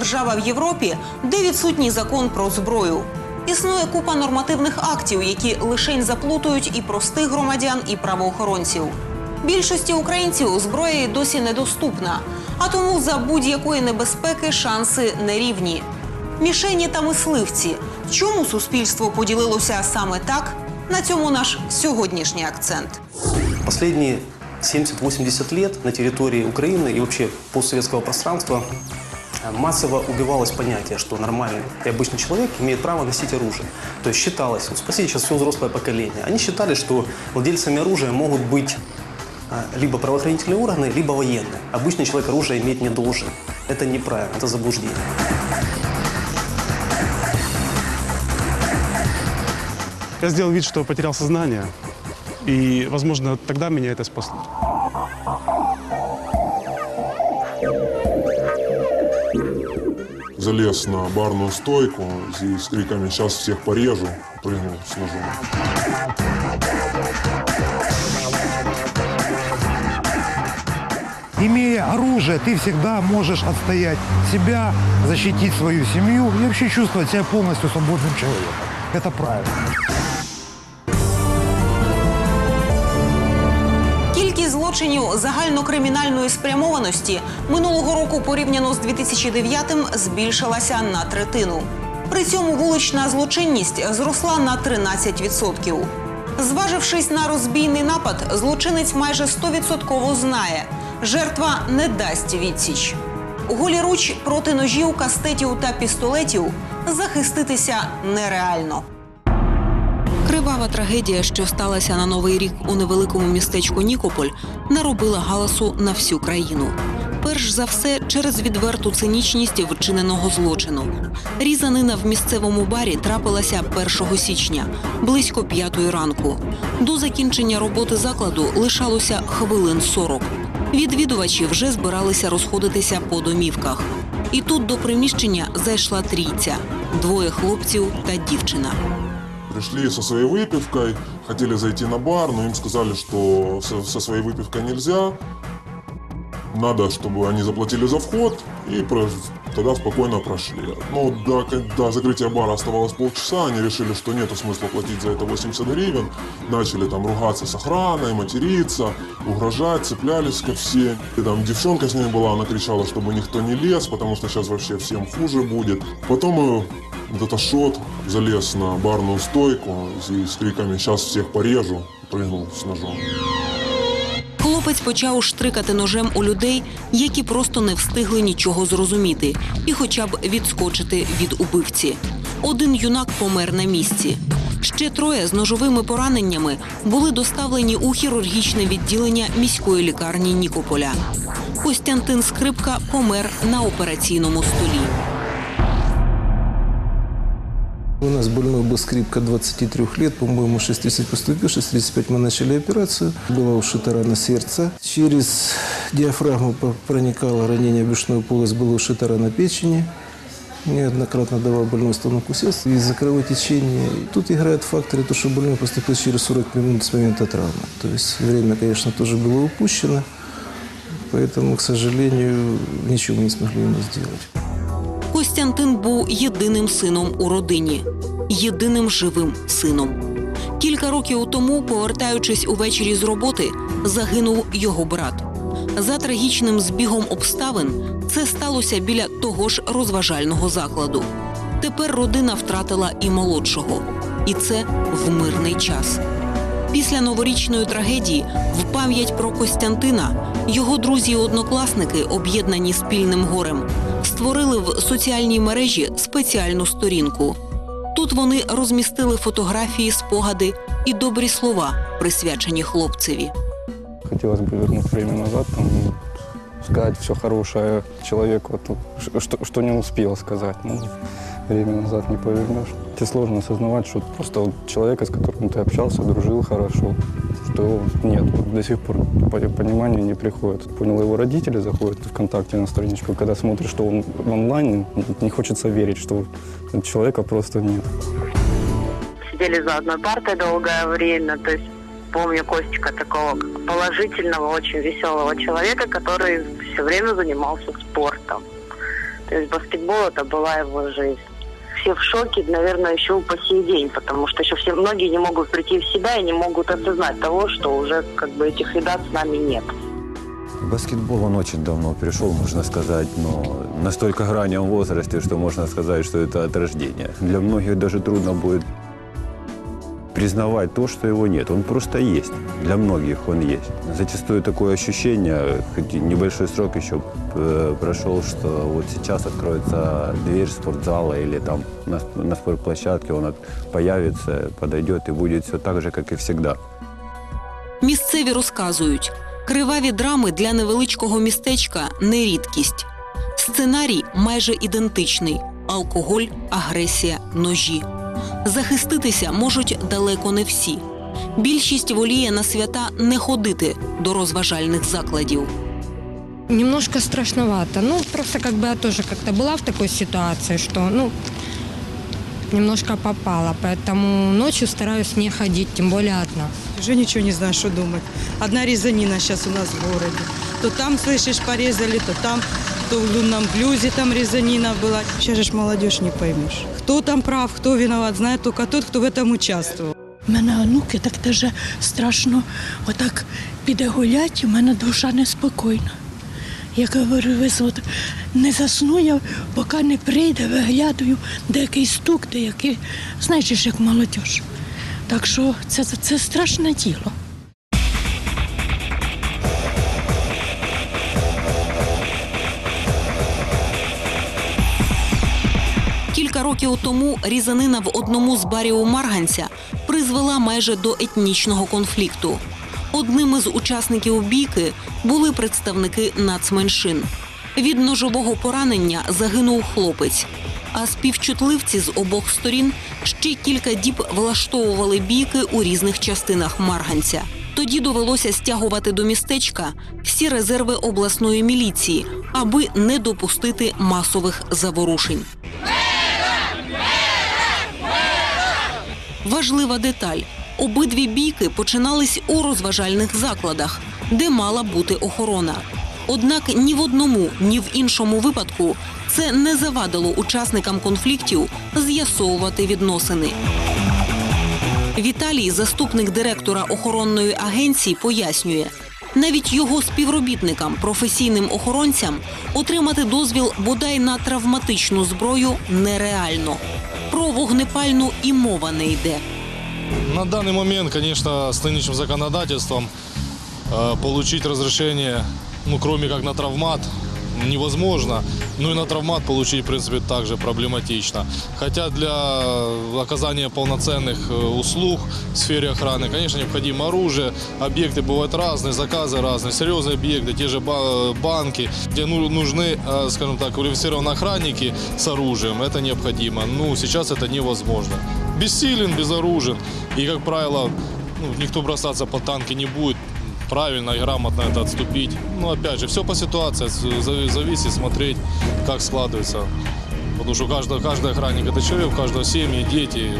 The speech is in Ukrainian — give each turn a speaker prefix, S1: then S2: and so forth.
S1: Держава в Європі, де відсутній закон про зброю. Існує купа нормативних актів, які лишень заплутують і простих громадян, і правоохоронців. Більшості українців зброя досі недоступна, а тому за будь-якої небезпеки шанси нерівні. Мішені та мисливці. Чому суспільство поділилося саме так? На цьому наш сьогоднішній акцент.
S2: Последние 70-80 лет на территории Украины и вообще постсоветского пространства массово убивалось понятие, что нормальный и обычный человек имеет право носить оружие. То есть считалось, вот спросите сейчас все взрослое поколение, они считали, что владельцами оружия могут быть э, либо правоохранительные органы, либо военные. Обычный человек оружие иметь не должен. Это неправильно, это заблуждение.
S3: Я сделал вид, что потерял сознание. И, возможно, тогда меня это спасло.
S4: Залез на барную стойку и с криками «сейчас всех порежу» прыгнул с ножом.
S5: Имея оружие, ты всегда можешь отстоять себя, защитить свою семью и вообще чувствовать себя полностью свободным человеком. Это правильно.
S1: Кількість злочинів загальнокримінальної спрямованості минулого року порівняно з 2009-м збільшилася на третину. При цьому вулична злочинність зросла на 13%. Зважившись на розбійний напад, злочинець майже 100% знає – жертва не дасть відсіч. Голіруч проти ножів, кастетів та пістолетів захиститися нереально. Кривава трагедія, що сталася на новий рік у невеликому містечку Нікополь, наробила галасу на всю країну. Перш за все, через відверту цинічність вчиненого злочину. Різанина в місцевому барі трапилася 1 січня, близько п'ятої ранку. До закінчення роботи закладу лишалося хвилин 40. Відвідувачі вже збиралися розходитися по домівках. І тут до приміщення зайшла трійця: двоє хлопців та дівчина.
S4: Пришли со своей выпивкой, хотели зайти на бар, но им сказали, что со, со своей выпивкой нельзя. Надо, чтобы они заплатили за вход и про- тогда спокойно прошли. Но до, кон- до закрытия бара оставалось полчаса, они решили, что нету смысла платить за это 80 гривен. Начали там ругаться с охраной, материться, угрожать, цеплялись ко всем. И там девчонка с ними была, она кричала, чтобы никто не лез, потому что сейчас вообще всем хуже будет. Потом э, вот этот шот залез на барную стойку и с криками «сейчас всех порежу» прыгнул с ножом.
S1: Хлопець почав штрикати ножем у людей, які просто не встигли нічого зрозуміти, і хоча б відскочити від убивці. Один юнак помер на місці. Ще троє з ножовими пораненнями були доставлені у хірургічне відділення міської лікарні Нікополя. Костянтин Скрипка помер на операційному столі.
S6: У нас больной был скрипка 23 лет, по-моему, 630 поступивший, с 35 мы начали операцию. Была ушита рана сердца. Через диафрагму по- проникало ранение в брюшную полость, была ушита рана печени. Неоднократно давал больной установку сердца из-за кровотечения. И тут играют факторы, то, что больной поступил через 40 минут с момента травмы. То есть время, конечно, тоже было упущено. Поэтому, к сожалению, ничего мы не смогли ему сделать.
S1: Костянтин був єдиним сином у родині, єдиним живим сином. Кілька років тому, повертаючись увечері з роботи, загинув його брат. За трагічним збігом обставин це сталося біля того ж розважального закладу. Тепер родина втратила і молодшого, і це в мирний час. Після новорічної трагедії, в пам'ять про Костянтина, його друзі і однокласники, об'єднані спільним горем, створили в соціальній мережі спеціальну сторінку. Тут вони розмістили фотографії, спогади і добрі слова, присвячені хлопцеві.
S7: Хотелось бы вернуть время назад, там, ну, сказать все хорошее человеку, вот, ш- что, что не успел сказать. Ну, время назад не повернешь. Тебе сложно осознавать, что просто вот человека, с которым ты общался, дружил хорошо, Что нет. До сих пор по- понимание не приходит. Понял, его родители заходят в ВКонтакте на страничку, когда смотришь, что он онлайн, не хочется верить, что человека просто нет.
S8: сидели за одной партой долгое время. То есть помню Костика такого положительного, очень веселого человека, который все время занимался спортом. То есть баскетбол это была его жизнь. Все в шоке, наверное, еще по сей день, потому что еще все многие не могут прийти в себя и не могут осознать того, что уже как бы этих ребят с нами нет.
S9: Баскетбол, он очень давно пришел, можно сказать, но настолько раннем возрасте, что можно сказать, что это от рождения. Для многих даже трудно будет признавать то, что его нет. Он просто есть. Для многих он есть. Зачастую такое ощущение, хоть небольшой срок еще э, прошел, что вот сейчас откроется дверь спортзала или там на, на спортплощадке, он появится, подойдет и будет все так же, как и всегда.
S1: Місцеві розказують, криваві драми для невеличкого містечка не рідкість. Сценарій майже ідентичний: алкоголь, агресія, ножі Захиститися можуть далеко не всі. Більшість воліє на свята не ходити до розважальних закладів.
S10: Немножко страшновато. Ну, просто как бы я тоже как-то была в такой ситуации, что, ну, немножко попала. Поэтому ночью стараюсь не ходить, тем более одна.
S11: Уже ничего не знаю, что думать. Одна резанина сейчас у нас в городе. То там, слышишь, порезали, то там, то в лунном блюзе там резанина была. Сейчас же ж молодежь не поймешь. Кто там прав, кто виноват, знает только тот, кто в этом участвовал.
S12: У мене онуки так даже страшно отак піде гулять, в мене душа неспокійна. Я говорю, ви от не засну я, поки не прийде, виглядаю, де якийсь стук, де який, знаєш, як молодь. Так що це, це страшне діло.
S1: Років тому різанина в одному з барів у Марганця призвела майже до етнічного конфлікту. Одним із учасників бійки були представники нацменшин. Від ножового поранення загинув хлопець. А співчутливці з обох сторін ще кілька діб влаштовували бійки у різних частинах Марганця. Тоді довелося стягувати до містечка всі резерви обласної міліції, аби не допустити масових заворушень. Важлива деталь: обидві бійки починались у розважальних закладах, де мала бути охорона. Однак ні в одному, ні в іншому випадку це не завадило учасникам конфліктів з'ясовувати відносини. Віталій, заступник директора охоронної агенції, пояснює, навіть його співробітникам, професійним охоронцям, отримати дозвіл бодай на травматичну зброю нереально. Про вогнепальну і мова не йде.
S13: На данный момент, конечно, с нынешним законодательством э, получить разрешение, ну, кроме как на травмат, невозможно. Ну и на травмат получить, в принципе, также проблематично. Хотя для оказания полноценных э, услуг в сфере охраны, конечно, необходимо оружие. Объекты бывают разные, заказы разные. Серьезные объекты, те же ба- банки, где ну- нужны, э, скажем так, квалифицированные охранники с оружием. Это необходимо. Ну, сейчас это невозможно. Бессилен, безоружен. И, как правило, ну, никто бросаться под танки не будет. Правильно и грамотно это отступить. Ну, опять же, все по ситуации. з- зави- Зависит, смотреть, как складывается. Потому что каждый, каждый охранник это человек, у каждого семьи, дети.